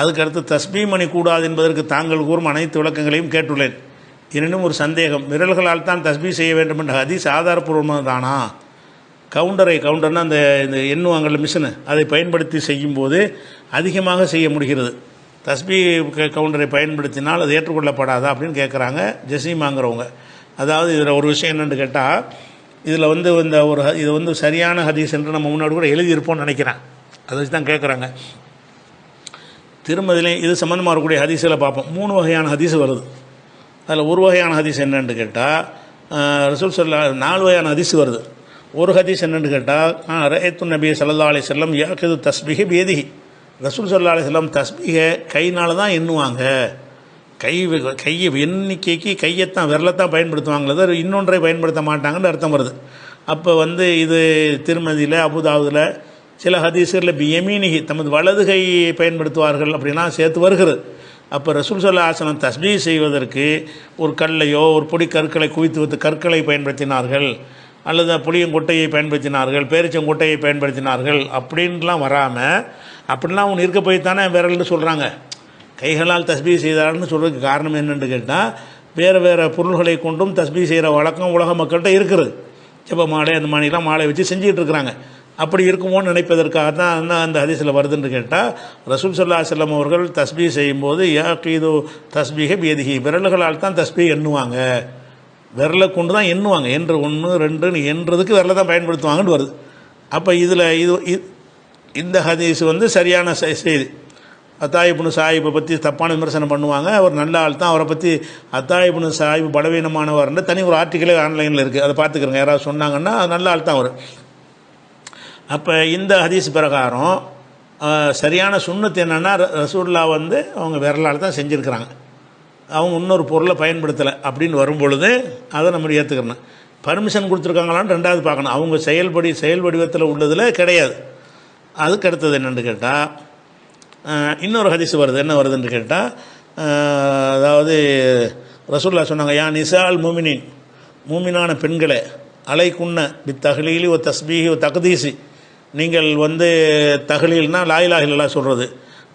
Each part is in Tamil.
அதுக்கடுத்து தஸ்மீம் அணிக்கூடாது கூடாது என்பதற்கு தாங்கள் கூறும் அனைத்து விளக்கங்களையும் கேட்டுள்ளேன். எனினும் ஒரு சந்தேகம் விரல்களால் தான் தஸ்பீ செய்ய வேண்டும் என்ற ஹதீஸ் ஆதாரப்பூர்வமாக தானா கவுண்டரை கவுண்டர்னா அந்த இந்த எண்ணுவாங்கல்ல மிஷினு அதை பயன்படுத்தி செய்யும்போது அதிகமாக செய்ய முடிகிறது. தஸ்பி கவுண்டரை பயன்படுத்தினால் அது ஏற்றுக்கொள்ளப்படாதா அப்படின்னு கேட்குறாங்க ஜசீமாங்கிறவங்க. அதாவது இதில் ஒரு விஷயம் என்னென்னு கேட்டால் இதில் வந்து இந்த ஒரு இது வந்து சரியான ஹதீஸ் என்று நம்ம முன்னாடி கூட எழுதியிருப்போம்னு நினைக்கிறேன். அதை வச்சு தான் கேட்குறாங்க திருமதியிலையும் இது சம்மந்தமாக இருக்கக்கூடிய ஹதீஸில் பார்ப்போம். மூணு வகையான ஹதீஸ் வருது. அதில் ஒரு வகையான ஹதீஸ் என்னென்னு கேட்டால் ரசூல் சொல்லா நாலு வகையான ஹதீஸ் வருது. ஒரு ஹதீஸ் என்னென்னு கேட்டால் ரேத்து நபி சல்லா அலி செல்லம் யாக்கிது தஸ்பிஹி பேதிஹி ரசூல் சல்லா அலி செல்லம் தஸ்பிகை கைனால் தான் எண்ணுவாங்க. கை வி- கையை எண்ணிக்கைக்கு கையைத்தான் விரலைத்தான் பயன்படுத்துவாங்களே தவிர இன்னொன்றை பயன்படுத்த மாட்டாங்கன்னு அர்த்தம் வருது. அப்போ வந்து இது திருமதியில் அபுதாபுதில் சில ஹதீஸ்களில் பியமீனிகி தமது வலது கையை பயன்படுத்துவார்கள் அப்படின்னா சேர்த்து வருகிறது. அப்போ ரசூல் சொல்லா ஆசனம் தஸ்பீ செய்வதற்கு ஒரு கல்லையோ ஒரு பொடி கற்களை குவித்து வைத்து கற்களை பயன்படுத்தினார்கள். அல்லது புளியங்கொட்டையை பயன்படுத்தினார்கள் பேரிச்சங்கொட்டையை பயன்படுத்தினார்கள் அப்படின்லாம் வராமல் அப்படிலாம் ஒன்று இருக்க போய் தானே விரல்னு சொல்கிறாங்க கைகளால் தஸ்பி செய்தார்கள்னு சொல்கிறதுக்கு காரணம் என்னென்னு கேட்டால் வேறு வேறு பொருள்களை கொண்டும் தஸ்பீ செய்கிற வழக்கம் உலக மக்கள்கிட்ட இருக்குது. ஜெப மாலை அந்த மாதிரிலாம் மாலை வச்சு செஞ்சுக்கிட்டு இருக்கிறாங்க. அப்படி இருக்குமோன்னு நினைப்பதற்காக தான் அந்த அந்த ஹதீஸில் வருதுன்னு கேட்டால் ரசூல் சல்லா செல்லம் அவர்கள் தஸ்பீ செய்யும்போது யாக்கீது தஸ்பீக பேதிகி விரல்களால் தான் தஸ்பீ எண்ணுவாங்க. விரலை கொண்டு தான் எண்ணுவாங்க. என்று ஒன்று ரெண்டுன்னு எண்ணுறதுக்கு விரலை தான் பயன்படுத்துவாங்கன்னு வருது. அப்போ இதில் இது இ- இந்த ஹதீஸ் வந்து சரியான செய்தி. அத்தாயிபுனு சாஹிப்பை பற்றி தப்பான விமர்சனம் பண்ணுவாங்க. அவர் நல்ல ஆள் தான். அவரை பற்றி அத்தாயிபுனு சாஹிப் பலவீனமானவர்னு தனி ஒரு ஆர்டிக்கலே ஆன்லைனில் இருக்குது அதை பார்த்துக்கிறோங்க. யாராவது சொன்னாங்கன்னா நல்ல ஆள் தான் அவர். அப்போ இந்த ஹதீஸ் பிரகாரம் சரியான சுண்ணத்து என்னென்னா ரசூல்லா வந்து அவங்க விரலால் தான் செஞ்சுருக்கிறாங்க. அவங்க இன்னொரு பொருளை பயன்படுத்தலை அப்படின்னு வரும்பொழுது அதை நம்ம ஏற்றுக்கணும் பர்மிஷன் கொடுத்துருக்காங்களான்னு ரெண்டாவது பார்க்கணும். அவங்க செயல்படி செயல் வடிவத்தில் உள்ளதில் கிடையாது. அதுக்கு அடுத்தது என்னென்னு கேட்டால் இன்னொரு ஹதீஸ் வருது. என்ன வருதுன்னு கேட்டால் அதாவது ரசூல்லா சொன்னாங்க யா நிசால் மூமினின் மூமினான பெண்களே அலைக்குன்ன வித் தஹ்லீலி ஓ தஸ்பீஹி ஓ தகதீசி நீங்கள் வந்து தகலீல்னால் லாயிலாக சொல்கிறது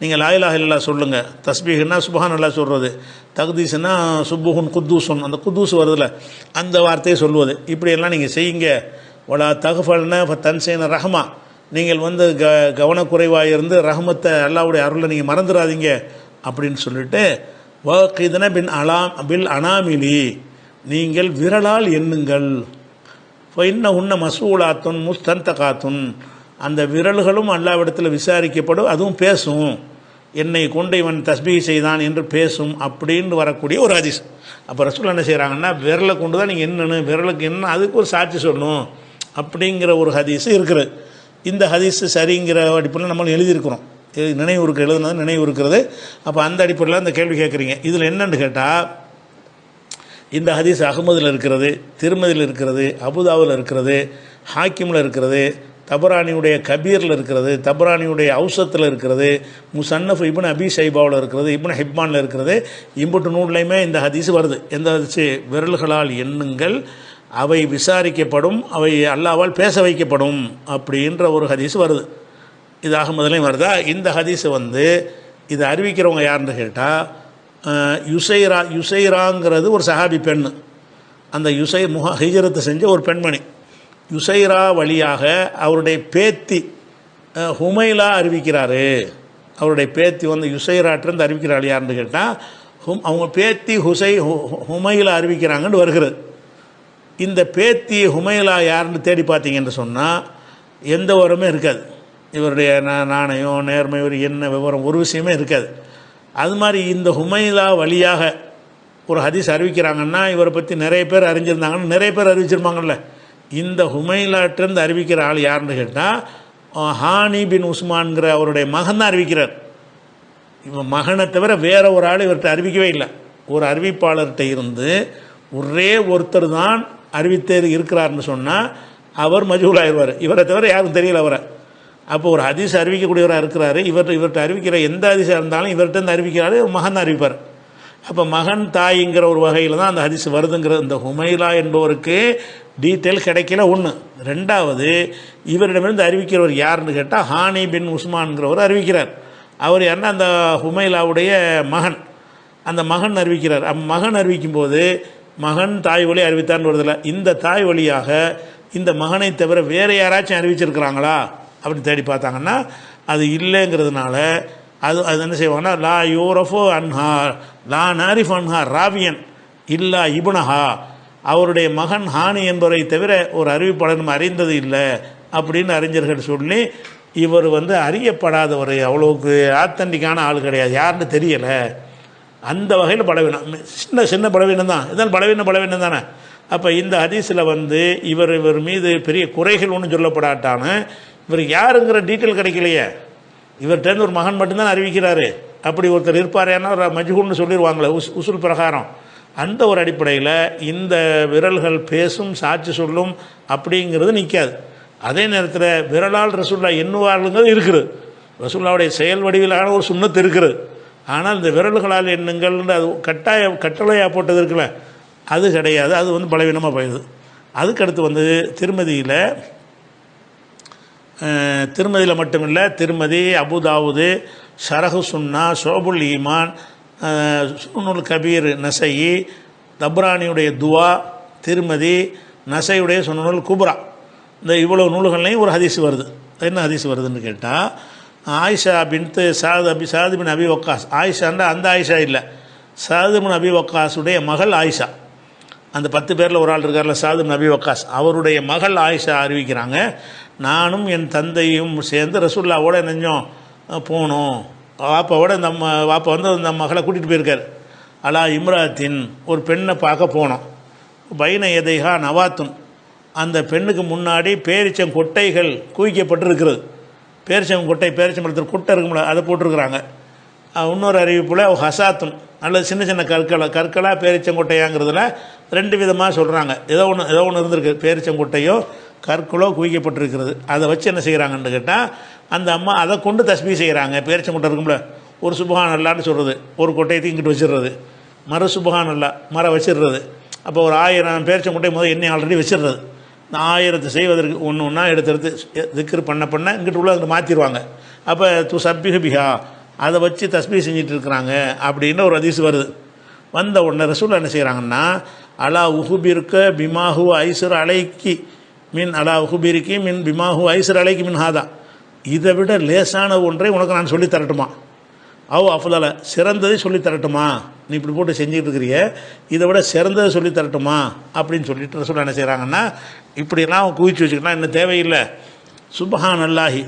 நீங்கள் லாயிலாக சொல்லுங்கள் தஸ்பீஹ்னா சுபஹான் அல்லா சொல்கிறது தக்தீஸ்னா சுப்புஹுன் குத்தூசுன் அந்த குத்தூஸ் வருதுல அந்த வார்த்தையை சொல்லுவது. இப்படியெல்லாம் நீங்கள் செய்யுங்க. ஒலா தகஃபல்ன தன்சேன ரஹ்மா. நீங்கள் வந்து க கவனக்குறைவாக இருந்து ரஹமத்தை அல்லாவுடைய அருளை நீங்கள் மறந்துடாதீங்க அப்படின்னு சொல்லிட்டு வாக்கிதன பின் அலாம் பில் அனாமிலி. நீங்கள் விரலால் எண்ணுங்கள். இப்போ இன்ன உன்ன மசூலாத்துன் முஸ்தந்தகாத்துன். அந்த விரல்களும் அல்லாவிடத்தில் விசாரிக்கப்படும் அதுவும் பேசும். என்னை கொண்டு இவன் தஸ்பீ செய்தான் என்று பேசும் அப்படின்னு வரக்கூடிய ஒரு ஹதீஸ். அப்போ ரசூல் என்ன செய்கிறாங்கன்னா விரலை கொண்டு தான் நீங்கள் என்னென்னு விரலுக்கு என்ன அதுக்கு ஒரு சாட்சி சொல்லணும் அப்படிங்கிற ஒரு ஹதீஸு இருக்கிறது இந்த ஹதீஸு சரிங்கிற அடிப்படையில் நம்மளும் எழுதியிருக்கிறோம். நினைவு இருக்கு எழுதுனது நினைவு இருக்கிறது. அப்போ அந்த அடிப்படையில் அந்த கேள்வி கேட்குறீங்க. இதில் என்னென்னு கேட்டால் இந்த ஹதீஸ் அகமதில் இருக்கிறது திருமதியில் இருக்கிறது அபுதாவில் இருக்கிறது ஹாக்கிமில் இருக்கிறது தபரானியுடைய கபீரில் இருக்கிறது தபரானியுடைய அவுசத்தில் இருக்கிறது முசன்னஃப் இப்னு அபி சைபாவில் இருக்கிறது இப்னு ஹிப்மானில் இருக்கிறது இம்புட்டு நூல்லையுமே இந்த ஹதீஸ் வருது. எந்த ஹதீஸ்? விரல்களால் எண்ணுங்கள் அவை விசாரிக்கப்படும் அவை அல்லாவால் பேச வைக்கப்படும் அப்படின்ற ஒரு ஹதீஸ் வருது. இது முதலையும் வருதா? இந்த ஹதீஸ் வந்து இதை அறிவிக்கிறவங்க யாருன்னு கேட்டால் யுசைரா யுசைராங்கிறது ஒரு சஹாபி பெண் அந்த யுசை முக ஹிஜரத்தை செஞ்ச ஒரு பெண்மணி. யுசைரா வழியாக அவருடைய பேத்தி ஹுமைலா அறிவிக்கிறாரு. அவருடைய பேத்தி வந்து யுசைராட்டிருந்து அறிவிக்கிறாள் யாருன்னு கேட்டால் ஹும் அவங்க பேத்தி ஹுசை ஹுமைலா அறிவிக்கிறாங்கன்னு வருகிறது. இந்த பேத்தி ஹுமைலா யாருன்னு தேடி பார்த்தீங்கன்னு சொன்னால் எந்த உரமே இருக்காது. இவருடைய நாணயம் நேர்மை ஒரு என்ன விவரம் ஒரு விஷயமே இருக்காது. அது மாதிரி இந்த ஹுமைலா வழியாக ஒரு ஹதீஸ் அறிவிக்கிறாங்கன்னா இவரை பற்றி நிறைய பேர் அறிஞ்சிருந்தாங்கன்னு நிறைய பேர் அறிவிச்சிருப்பாங்கல்ல. இந்த ஹுமைலாட்டிருந்து அறிவிக்கிற ஆள் யாருன்னு கேட்டால் ஹானி பின் உஸ்மான்கிற அவருடைய மகன் தான் அறிவிக்கிறார். இவன் மகனை தவிர வேற ஒரு ஆள் இவர்கிட்ட அறிவிக்கவே இல்லை. ஒரு அறிவிப்பாளர்கிட்ட இருந்து ஒரே ஒருத்தர் தான் அறிவித்தேர் இருக்கிறார்னு சொன்னால் அவர் மஜூலாயிடுவார் இவரை தவிர யாரும் தெரியல அவரை. அப்போ ஒரு ஹதீஸ் அறிவிக்கக்கூடியவராக இருக்கிறாரு. இவர் இவர்கிட்ட அறிவிக்கிற எந்த ஹதீஸாக இருந்தாலும் இவர்கிட்ட இருந்து அறிவிக்கிறாரு மகன் அறிவிப்பார். அப்போ மகன் தாய்ங்கிற ஒரு வகையில் தான் அந்த ஹதிஸ் வருதுங்கிற இந்த ஹுமைலா என்பவருக்கு டீட்டெயில் கிடைக்கல. ஒன்று ரெண்டாவது இவரிடமிருந்து அறிவிக்கிறவர் யாருன்னு கேட்டால் ஹானி பின் உஸ்மான்கிறவர் அறிவிக்கிறார். அவர் என்ன அந்த ஹுமைலாவுடைய மகன். அந்த மகன் அறிவிக்கிறார். அம் மகன் அறிவிக்கும் போது மகன் தாய் வழி அறிவித்தார்னு வருதில்ல. இந்த தாய் வழியாக இந்த மகனை தவிர வேறு யாராச்சும் அறிவிச்சிருக்கிறாங்களா? அப்படின்னு தேடி பார்த்தாங்கன்னா அது இல்லைங்கிறதுனால அது அது என்ன செய்வாங்கன்னா லா யூரஃபோ அன்ஹா லா நாரிஃப் அன்ஹா ராவியன் இல்லா இபுனஹா. அவருடைய மகன் ஹானி என்பவரை தவிர ஒரு அறிவிப்பாளர் நம்ம அறிந்தது இல்லை அப்படின்னு அறிஞர்கள் சொல்லி இவர் வந்து அறியப்படாதவர் அவ்வளோக்கு ஆத்தண்டிக்கான ஆள் கிடையாது. யாருன்னு தெரியலை. அந்த வகையில் பலவீனம். சின்ன சின்ன பலவீனம் தான். இதான் பலவீனம் பலவீனம் தானே. அப்போ இந்த ஹதீஸில் வந்து இவர் இவர் மீது பெரிய குறைகள் ஒன்றும் சொல்லப்படாட்டான்னு இவர் யாருங்கிற டீட்டெயில் கிடைக்கலையே. இவர்கிட்ட ஒரு மகன் மட்டும்தான் அறிவிக்கிறாரு. அப்படி ஒருத்தர் இருப்பார் ஏன்னா ஒரு மஜ்ஹூல்னு சொல்லிடுவாங்களே உஸ் உசுல் பிரகாரம். அந்த ஒரு அடிப்படையில் இந்த விரல்கள் பேசும் சாட்சி சொல்லும் அப்படிங்கிறது நிற்காது அதே நேரத்தில் விரலால் ரசுல்லா எண்ணுவார்கள்ங்கிறது இருக்குது. ரசுல்லாவுடைய செயல் வடிவிலான ஒரு சுண்ணத்து இருக்குது. ஆனால் இந்த விரல்களால் எண்ணுங்கள் அது கட்டாய கட்டளையாக போட்டது இருக்குல்ல அது கிடையாது. அது வந்து பலவீனமாக போயிடுது அதுக்கடுத்து வந்து திருமதியில் திருமதியில் மட்டுமில்லை திருமதி அபுதாவுது ஷரஹு சுன்னா ஷோபுல் ஈமான் சுனுல் கபீர் நசையி தப்ரானியுடைய துவா திருமதி நசையுடைய சுனனுல் குப்ரா. இந்த இவ்வளவு நூல்கள்லையும் ஒரு ஹதீஸ் வருது. என்ன ஹதீஸ் வருதுன்னு கேட்டால் ஆயிஷா பின்த்து சாது அபி சாது பின் அபி ஒக்காஸ் ஆயிஷாண்டா அந்த ஆயிஷா இல்லை. சாது பின் அபி ஒக்காஸுடைய மகள் ஆயிஷா. அந்த பத்து பேரில் ஒரு ஆள் இருக்கார்ல சாது அபி ஒகாஷ் அவருடைய மகள் ஆயிஷா அறிவிக்கிறாங்க. நானும் என் தந்தையும் சேர்ந்து ரசுல்லாவோட நெஞ்சோம் போனோம். வாப்பாவோட இந்த அம்மா வாப்பா வந்து அந்த மகளை கூட்டிகிட்டு போயிருக்கார். அலா இம்ராத்தின் ஒரு பெண்ணை பார்க்க போனோம். பைன எதைஹா நவாத்துன். அந்த பெண்ணுக்கு முன்னாடி பேரிச்சம் கொட்டைகள் குவிக்கப்பட்டிருக்கிறது. பேரிச்சம் கொட்டை பேரிச்சம்பழத்தில் குட்டை இருக்கும்ல அதை போட்டிருக்கிறாங்க. இன்னொரு அறிவிப்பில் ஹசாத்துன். அல்லது சின்ன சின்ன கற்களை கற்களாக பேரிச்சங்கொட்டையாங்கிறதுல ரெண்டு விதமாக சொல்கிறாங்க ஏதோ ஒன்று ஏதோ ஒன்று இருந்திருக்கு. பேரிச்சங்கொட்டையோ கற்களோ குவிக்கப்பட்டிருக்கிறது. அதை வச்சு என்ன செய்கிறாங்கன்னு கேட்டால் அந்த அம்மா அதை கொண்டு தஸ்பீ செய்கிறாங்க. பேரிச்சங்கொட்டை இருக்கும்ல ஒரு சுபஹான் அல்லான்னு சொல்கிறது ஒரு கொட்டையத்தையும் இங்கிட்டு வச்சிடுறது. மறு சுபகான் அல்லா மர வச்சிடுறது. அப்போ ஒரு ஆயிரம் பேரிச்சங்கொட்டை முதல் எண்ணெய் ஆல்ரெடி வச்சிடுறது. இந்த ஆயிரத்தை செய்வதற்கு ஒன்று ஒன்றா எடுத்து எடுத்து திக்ரு பண்ண பண்ண இங்கிட்டு உள்ள அங்கிட்டு மாற்றிடுவாங்க அப்போ து சப்பிஹ பிஹா அதை வச்சு தஸ்மி செஞ்சுட்டு இருக்கிறாங்க அப்படின்னு ஒரு அதிசு வருது. வந்த உடனே ரசூல் என்ன செய்கிறாங்கன்னா அலா உஹுபிருக்க பிமாஹு ஐசர் அலைக்கு. மின் அலா உஹுபிரிக்கி மின் பிமாஹு ஐசர் அலைக்கு மின் ஹாதா. இதை விட லேசான ஒன்றை உனக்கு நான் சொல்லித் தரட்டுமா? அவ் அஃபதால சிறந்ததை சொல்லித் தரட்டுமா? நீ இப்படி போட்டு செஞ்சுட்டு இருக்கிறிய இதை விட சிறந்ததை சொல்லித் தரட்டுமா? அப்படின்னு சொல்லிட்டு ரசூல் என்ன செய்கிறாங்கன்னா இப்படியெல்லாம் குவிச்சு வச்சுக்கிட்டா இன்னும் தேவையில்லை. சுபஹான் அல்லாஹி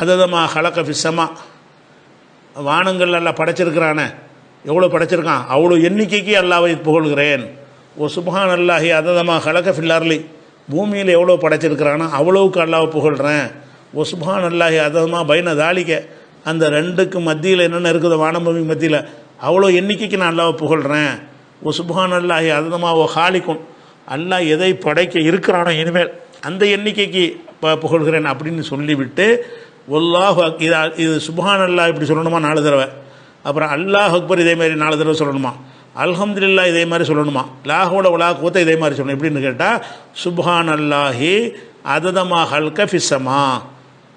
அததமா ஹலக்க ஃபிஸ்ஸமா வானங்கள் எல்லாம் படைச்சிருக்கிறானே எவ்வளோ படைச்சிருக்கான்? அவ்வளோ எண்ணிக்கைக்கு அல்லாவை புகழ்கிறேன். ஓ சுபஹான் அல்லாஹி அததமா ஹலக்க ஃபில்லார்லி பூமியில் எவ்வளோ படைச்சிருக்கிறானோ அவ்வளவுக்கு அல்லாவை புகழ்கிறேன் ஒசுபான் அல்லாஹி அதமாக பயனை தாளிக்க அந்த ரெண்டுக்கு மத்தியில் என்னென்ன இருக்குதோ? வானபூமி மத்தியில். அவ்வளோ எண்ணிக்கைக்கு நான் அல்லாவை புகழ்கிறேன் ஓ அல்லாஹி அததமா ஓ ஹாலிக்கும். அல்லாஹ் எதை படைக்க இருக்கிறானோ இனிமேல் அந்த எண்ணிக்கைக்கு புகழ்கிறேன் அப்படின்னு சொல்லிவிட்டு ஒல்லாஹ் இது இது சுபஹான் அல்லாஹ் இப்படி சொல்லணுமா? நாலு தடவை. அப்புறம் அல்லாஹ் அக்பர் இதே மாதிரி நாலு தடவை சொல்லணுமா? அல்ஹம்துல்லா இதே மாதிரி சொல்லணுமா? லாகோட உலா கூத்த இதே மாதிரி சொல்லணும். எப்படின்னு கேட்டால் சுப்ஹான் அல்லாஹி அததமா ஹல்க ஃபிஸ்ஸமா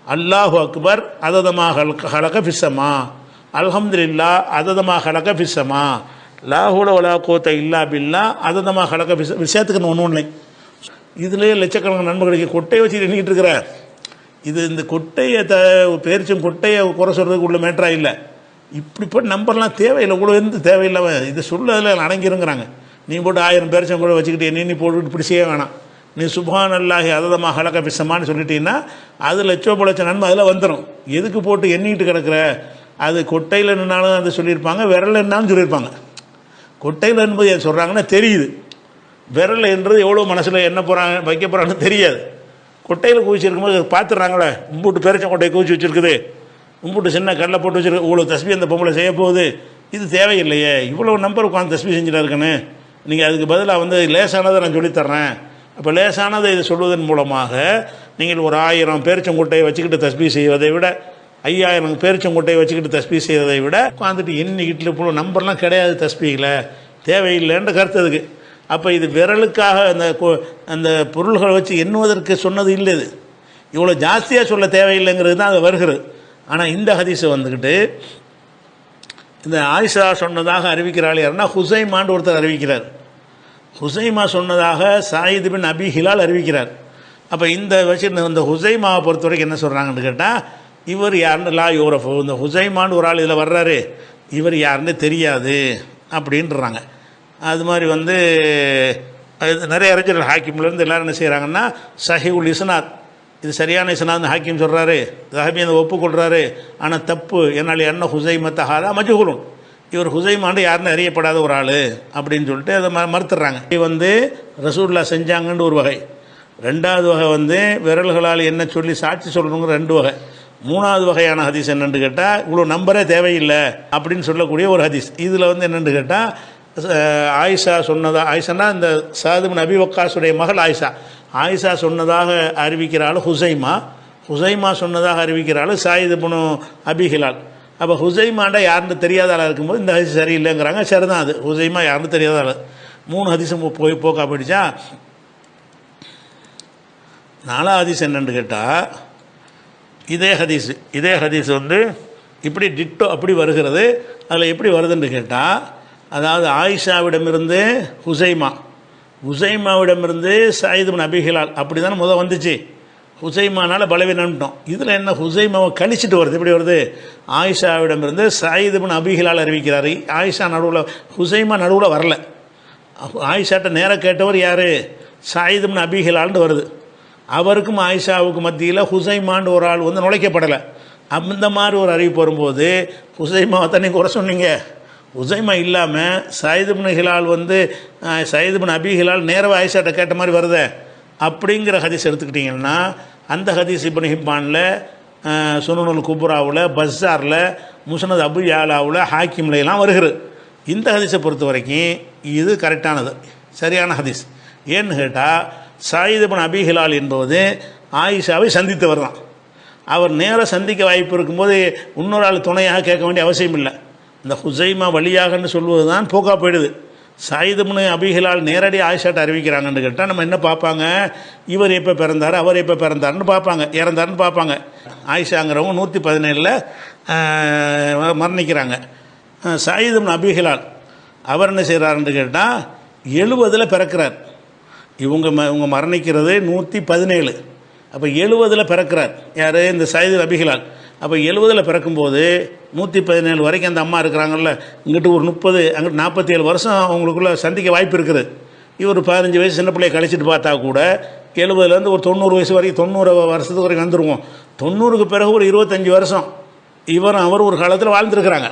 அல்லாஹு அக்பர் அததமா ஹல்க ஹலக ஃபிஸ்ஸமா அல்ஹம்துல்லா அததமா ஹலக ஃபிஸ்ஸமா லாஹோட உலா கூத்த இல்லா பில்லா அததமா ஹலக ஃபிஸ் விஷயத்துக்கு ஒன்று ஒன்று இதுலேயே லட்சக்கணக்கான நண்பர்களுக்கு கொட்டையை வச்சு எண்ணிக்கிட்டு இருக்கிற இது இந்த கொட்டையை த பேரிச்சும் கொட்டையை குறை சொல்கிறதுக்கு உள்ள மேட்டராக இல்லை. இப்படிப்பட்ட நம்பர்லாம் தேவையில்லை. இவ்வளோ எந்த தேவையில்லாம இது சொல்லதில் அடங்கிருங்கிறாங்க. நீ போட்டு ஆயிரம் பேரிச்சம் கூட வச்சுக்கிட்டு நீ நீ போட்டு இப்படி செய்ய வேணாம். நீ சுபான் அல்லாஹி அததமாக ஹலக பிசமான்னு சொல்லிட்டீங்கன்னா அது லட்சம் லட்சம் நன்மை அதில் வந்துடும் எதுக்கு போட்டு எண்ணிக்கிட்டு கிடக்கிற? அது கொட்டையில் நின்னாலும் அது சொல்லியிருப்பாங்க விரல் என்னாலும் சொல்லியிருப்பாங்க. கொட்டையில் என்பது என் சொல்கிறாங்கன்னா தெரியுது. விரல் என்றது எவ்வளோ மனசில் என்ன போகிறாங்க வைக்க போகிறாங்கன்னு தெரியாது. கொட்டையில் குவிச்சிருக்கும்போது பார்த்துட்றாங்களே உம்புட்டு பெருச்சம் கொட்டையை குவிச்சு வச்சுருக்குது. கும்பிட்டு சின்ன கடலை போட்டு வச்சுருக்க இவ்வளோ தஸ்பி அந்த பொம்பளை செய்ய போகுது. இது தேவையில்லையே. இவ்வளோ நம்பர் உட்காந்து தஸ்பி செஞ்சுட்டா இருக்குன்னு நீங்கள் அதுக்கு பதிலாக வந்து லேசானதை நான் சொல்லித்தர்றேன். அப்போ லேசானதை இதை சொல்வதன் மூலமாக நீங்கள் ஒரு ஆயிரம் பேரிச்சங்கொட்டையை வச்சுக்கிட்டு தஸ்பி செய்வதை விட ஐயாயிரம் பேரிச்சங்கொட்டையை வச்சுக்கிட்டு தஸ்பி செய்வதை விட உட்காந்துட்டு எண்ணிக்கிட்டு இப்போ நம்பர்லாம் கிடையாது தஸ்பியில் தேவையில்லைன்ற கருத்து அதுக்கு. அப்போ இது விரலுக்காக அந்த கொ- அந்த பொருள்களை வச்சு எண்ணுவதற்கு சொன்னது இல்லை இது. இவ்வளோ ஜாஸ்தியாக சொல்ல தேவையில்லைங்கிறது தான் அது வருகிறது. ஆனால் இந்த ஹதீஸை வந்துக்கிட்டு இந்த ஆயிஷா சொன்னதாக அறிவிக்கிறாள் யாருன்னா ஹுசைமான்னு ஒருத்தர் அறிவிக்கிறார். ஹுசைமா சொன்னதாக சாயித் பின் அபி ஹிலால் அறிவிக்கிறார். அப்போ இந்த வச்சு இந்த ஹுசைமாவை பொறுத்த வரைக்கும் என்ன சொல்கிறாங்கன்னு கேட்டால் இவர் யாருன்னு லா யூரஃப் இந்த ஹுசைமான்னு ஒரு ஆள் இதில் வர்றாரு. இவர் யாருன்னு தெரியாது அப்படின்றாங்க. அது மாதிரி வந்து நிறைய அறிஞர்கள் ஹாக்கிம்லேருந்து எல்லாரும் என்ன செய்கிறாங்கன்னா சஹி உல் இஸ்னாத் இது சரியான இஸ்னாத் ஹாக்கிம் சொல்கிறாரு ரஹபி அந்த ஒப்புக்கொள்கிறாரு ஆனால் தப்பு. என்னால் என்ன ஹுசைமத்த ஹாதா மஜுகுலும் இவர் ஹுசைமாண்டு யாருன்னு அறியப்படாத ஒரு ஆள் அப்படின்னு சொல்லிட்டு அதை ம மறுத்துடுறாங்க. இது வந்து ரசூல்லா செஞ்சாங்கன்னு ஒரு வகை. ரெண்டாவது வகை வந்து விரல்களால் என்ன சொல்லி சாட்சி சொல்லணுங்கிற ரெண்டு வகை. மூணாவது வகையான ஹதீஸ் என்னென்னு கேட்டால் இவ்வளோ நம்பரே தேவையில்லை அப்படின்னு சொல்லக்கூடிய ஒரு ஹதீஸ். இதில் வந்து என்னென்னு கேட்டால் ஆயிஷா சொன்னதா ஆயிஷானா இந்த சாதுபின் அபி வக்காசுடைய மகள் ஆயிஷா. ஆயிஷா சொன்னதாக அறிவிக்கிறாள் ஹுசைமா. ஹுசைமா சொன்னதாக அறிவிக்கிறாள் சாயிது புனு அபிஹிலால் அப்போ ஹுசைமாண்டா யாருன்னு தெரியாத ஆளாக இருக்கும்போது இந்த ஹதிசு சரியில்லைங்கிறாங்க. சரிதான் அது. ஹுசைமா யாருன்னு தெரியாத ஆள் மூணு ஹதிசம் போய் போக்கா போயிடுச்சா நாலா ஹதீஸ் என்னன்னு கேட்டால் இதே ஹதீஸ். இதே ஹதீஸ் வந்து இப்படி டிட்டோ அப்படி வருகிறது. அதில் எப்படி வருதுன்னு கேட்டால் அதாவது ஆயிஷாவிடமிருந்து ஹுசைமா ஹுசைமாவிடமிருந்து சயிது அபிஹிலால் அப்படி தானே முதல் வந்துச்சு. ஹுசைமானால் பலவீனம்ட்டோம் இதில் என்ன ஹுசைமாவை கழிச்சிட்டு வருது? எப்படி வருது? ஆயிஷாவிடமிருந்து சயிது அபிஹிலால் அறிவிக்கிறார். ஆயிஷா நடுவில் ஹுசைமா நடுவில் வரல. ஆயிஷாட்ட நேராக கேட்டவர் யார்? சாயிதுபின் அபிஹிலால்னு வருது. அவருக்கும் ஆயிஷாவுக்கு மத்தியில் ஹுசைமான்னு ஒரு ஆள் வந்து நுழைக்கப்படலை. அந்த மாதிரி ஒரு அறிவிப்பு வரும்போது ஹுசைமாவை தண்ணி குறை சொன்னீங்க? உசைமா இல்லாமல் சயிதுபின் ஹிலால் வந்து சயிதுபின் அபி ஹிலால் நேரவே ஆயிஷாட்ட கேட்ட மாதிரி வருதே. அப்படிங்கிற ஹதீஸ் எடுத்துக்கிட்டிங்கன்னா அந்த ஹதீஸ் இப்னு ஹிப்பானில் சுனனுல் குப்ராவில் பஸ்ஸாரில் முசனத் அபு யாலாவில் ஹாக்கிம்ல எல்லாம் வருகிறது. இந்த ஹதீஸை பொறுத்த வரைக்கும் இது கரெக்டானது சரியான ஹதீஸ். ஏன்னு கேட்டால் சாயிதபன் அபிஹிலால் என்பது ஆயிஷாவை சந்தித்தவர் தான். அவர் நேராக சந்திக்க வாய்ப்பு இருக்கும்போது இன்னொரு ஆள் துணையாக கேட்க வேண்டிய அவசியம் இல்லை. இந்த ஹுசைமா வழியாகன்னு சொல்வது தான் போக்கா போயிடுது. சாயுதம்னு அபிஹிலால் நேரடி ஆயிஷாட்ட அறிவிக்கிறாங்கன்னு கேட்டால் நம்ம என்ன பார்ப்பாங்க? இவர் எப்போ பிறந்தார்? அவர் எப்போ பிறந்தாருன்னு பார்ப்பாங்க. இறந்தாருன்னு பார்ப்பாங்க. ஆயிஷாங்கிறவங்க நூற்றி பதினேழில் மரணிக்கிறாங்க. சாயிதம்னு அபிஹிலால் அவர் என்ன செய்கிறாருன்னு கேட்டால் எழுபதில் பிறக்கிறார். இவங்க ம இவங்க மரணிக்கிறது நூற்றி பதினேழு. அப்போ எழுபதில் பிறக்கிறார். யார்? இந்த சைது அபிஹிலால். அப்போ எழுபதில் பிறக்கும்போது நூற்றி பதினேழு வரைக்கும் அந்த அம்மா இருக்கிறாங்கல்ல இங்கிட்டு ஒரு முப்பது அங்கிட்டு நாற்பத்தி ஏழு வருஷம் அவங்களுக்குள்ள சந்திக்க வாய்ப்பு இருக்குது. இவர் பதினஞ்சு வயசு சின்ன பிள்ளைய கழிச்சிட்டு பார்த்தா கூட எழுபதுலேருந்து ஒரு தொண்ணூறு வயசு வரைக்கும் தொண்ணூறு வருஷத்துக்கு வரைக்கும் வந்துருவோம். தொண்ணூறுக்கு பிறகு ஒரு இருபத்தஞ்சி வருஷம் இவரும் அவர் ஒரு காலத்தில் வாழ்ந்துருக்கிறாங்க.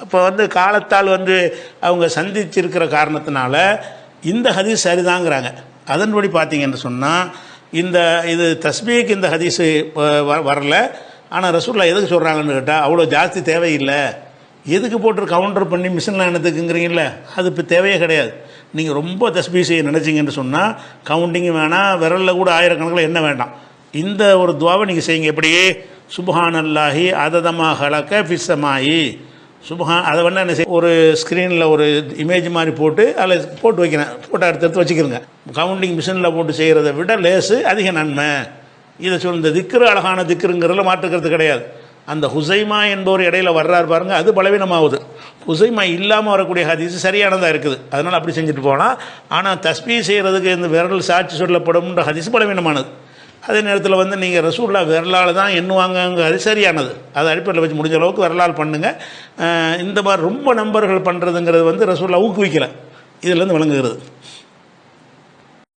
அப்போ வந்து காலத்தால் வந்து அவங்க சந்திச்சிருக்கிற காரணத்தினால இந்த ஹதீஸ் சரிதாங்கிறாங்க. அதன்படி பார்த்தீங்கன்னு சொன்னால் இந்த இது தஸ்பீக்கு இந்த ஹதீஸு வ- வரல. ஆனால் ரசூல்லா எதுக்கு சொல்கிறாங்கன்னு கேட்டால் அவ்வளோ ஜாஸ்தி தேவையில்லை. எதுக்கு போட்டு கவுண்டர் பண்ணி மிஷினில் என்னத்துக்குங்கிறீங்கள அது இப்போ தேவையே கிடையாது. நீங்கள் ரொம்ப தஸ்பீ செய்ய நினச்சிங்கன்னு சொன்னால் கவுண்டிங் வேணாம் விரலில் கூட ஆயிரக்கணக்கில் என்ன வேண்டாம். இந்த ஒரு துவாவை நீங்கள் செய்யுங்க. எப்படி சுபஹானல்லாஹி அததமாக ஹலக்க ஃபிஸ்ஸமாயி சுபஹா அதை வேணால் என்ன செய்ய ஒரு ஸ்க்ரீனில் ஒரு இமேஜ் மாதிரி போட்டு அதில் போட்டு வைக்கிறேன். ஃபோட்டோ எடுத்து எடுத்து வச்சுக்கிறேங்க. கவுண்டிங் மிஷினில் போட்டு செய்கிறத விட லேசு அதிக நன்மை. இதை சொல் இந்த திக்ரு அழகான திக்ருங்கிறதுல மாற்றுக்கிறது கிடையாது. அந்த ஹுசைமா என்பவர் இடையில வர்றார் பாருங்க அது பலவீனமாகுது. ஹுசைமா இல்லாமல் வரக்கூடிய ஹதீஸ் சரியானதாக இருக்குது. அதனால் அப்படி செஞ்சுட்டு போகலாம் ஆனால் தஸ்பீ செய்கிறதுக்கு இந்த விரல் சாட்சி சொல்லப்படும்ன்ற ஹதீஸ் பலவீனமானது. அதே நேரத்தில் வந்து நீங்கள் ரசூல்லா விரலால் தான் எண்ணுவாங்கங்கிறது சரியானது. அதை அடிப்படையில் வச்சு முடிஞ்ச அளவுக்கு விரலால் பண்ணுங்கள் இந்த மாதிரி ரொம்ப நம்பர்கள் பண்ணுறதுங்கிறது வந்து ரசூல்லா ஊக்குவிக்கலை. இதுலேருந்து விளங்குகிறது.